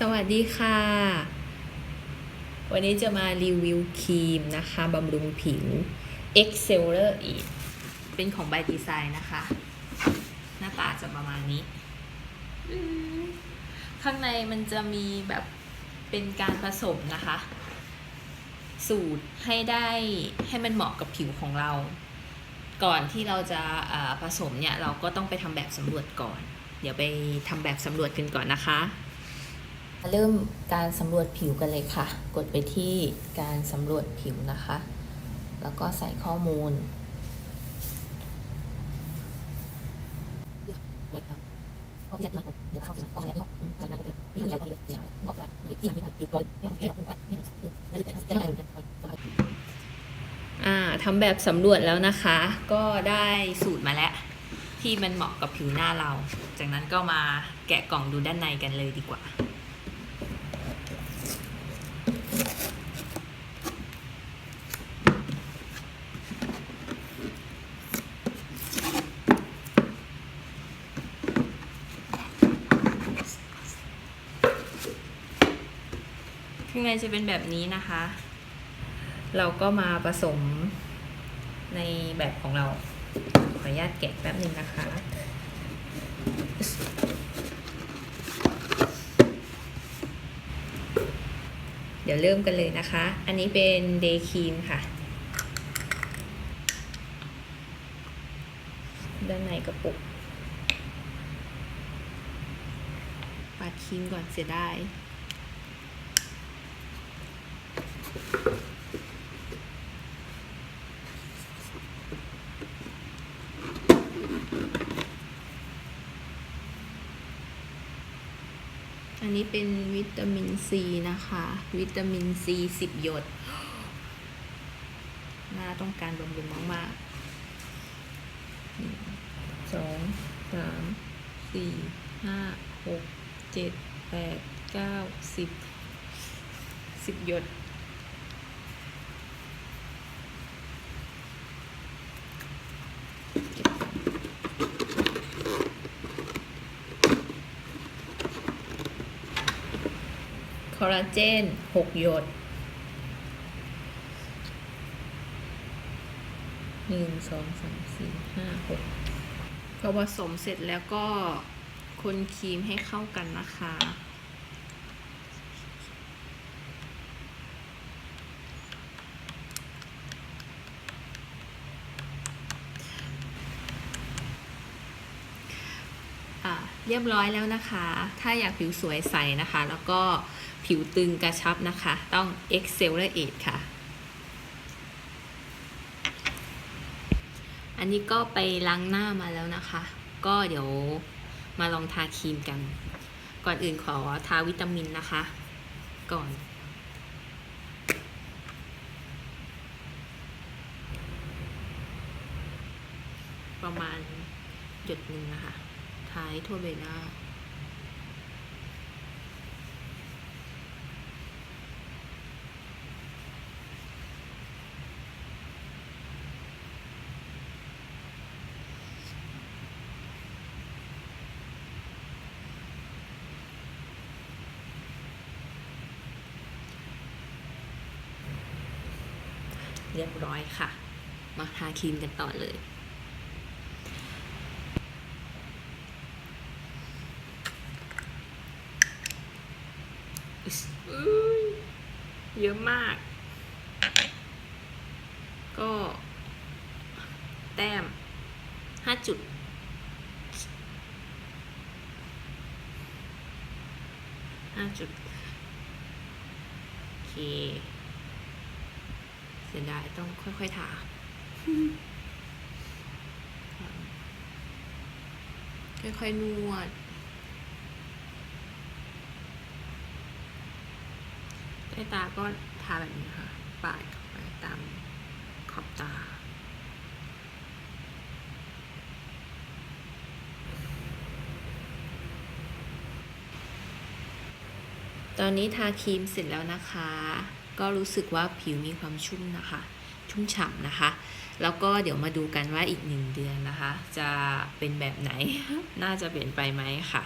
สวัสดีค่ะ วันนี้จะมารีวิวครีมนะคะบำรุงผิว Exceller e เป็นของ by Design นะคะ หน้าตาจะประมาณนี้ ข้างในมันจะมีแบบเป็นการผสมนะคะ สูตรให้ได้ให้มันเหมาะกับผิวของเรา ก่อนที่เราจะผสมเนี่ย เราก็ต้องไปทำแบบสำรวจก่อน เดี๋ยวไปทำแบบสำรวจกันก่อนนะคะ เริ่มการสำรวจผิวกันเลยค่ะ กดไปที่การสำรวจผิวนะคะ แล้วก็ใส่ข้อมูล อ่าทำแบบสำรวจแล้วนะคะ ก็ได้สูตรมาแล้ว ที่มันเหมาะกับผิวหน้าเรา จากนั้นก็มาแกะกล่องดูด้านในกันเลยดีกว่า ข้างในจะเป็นแบบนี้นะคะ เราก็มาผสมในแบบของเรา ขออนุญาตแกะแป๊บหนึ่งนะคะ เดี๋ยวเริ่มกันเลยนะคะ อันนี้เป็นเดย์ครีมค่ะ ด้านในกระปุกปัดครีมก่อนเสียดาย อันนี้เป็นวิตามินซีนะคะ วิตามินซีสิบหยดหน้าต้องการบำรุงมากๆหนึ่งสองสามสี่ห้าหกเจ็ดแปดเก้าสิบสิบหยด คอลลาเจนหกหยดหนึ่งสองสามสี่ห้าหกพอผสมเสร็จแล้วก็คนครีมให้เข้ากันนะคะอะเรียบร้อยแล้วนะคะ ถ้าอยากผิวสวยใสนะคะ แล้วก็ ผิวตึงกระชับนะคะ ต้อง Accelerate ค่ะ อันนี้ก็ไปล้างหน้ามาแล้วนะคะ ก็เดี๋ยวมาลองทาครีมกัน ก่อนอื่นขอทาวิตามินนะคะ ก่อนประมาณหยดหนึ่งนะคะ ท้ายทั่วใบหน้า เรียบร้อยค่ะ มาทาครีมกันต่อเลย เยอะมาก ก็ แต้มห้าจุดห้าจุดโอเค สียดายต้องค่อยๆทาค่อยๆนวด ใต้ตาก็ทาแบบนี้ค่ะ ปาดเข้าไปตามขอบตา ตอนนี้ทาครีมเสร็จแล้วนะคะ ก็รู้สึกว่าผิวมีความชุ่มนะคะ ชุ่มฉ่ำนะคะ แล้วก็เดี๋ยวมาดูกันว่าอีกหนึ่งเดือนนะคะ จะเป็นแบบไหน น่าจะเปลี่ยนไปไหมค่ะ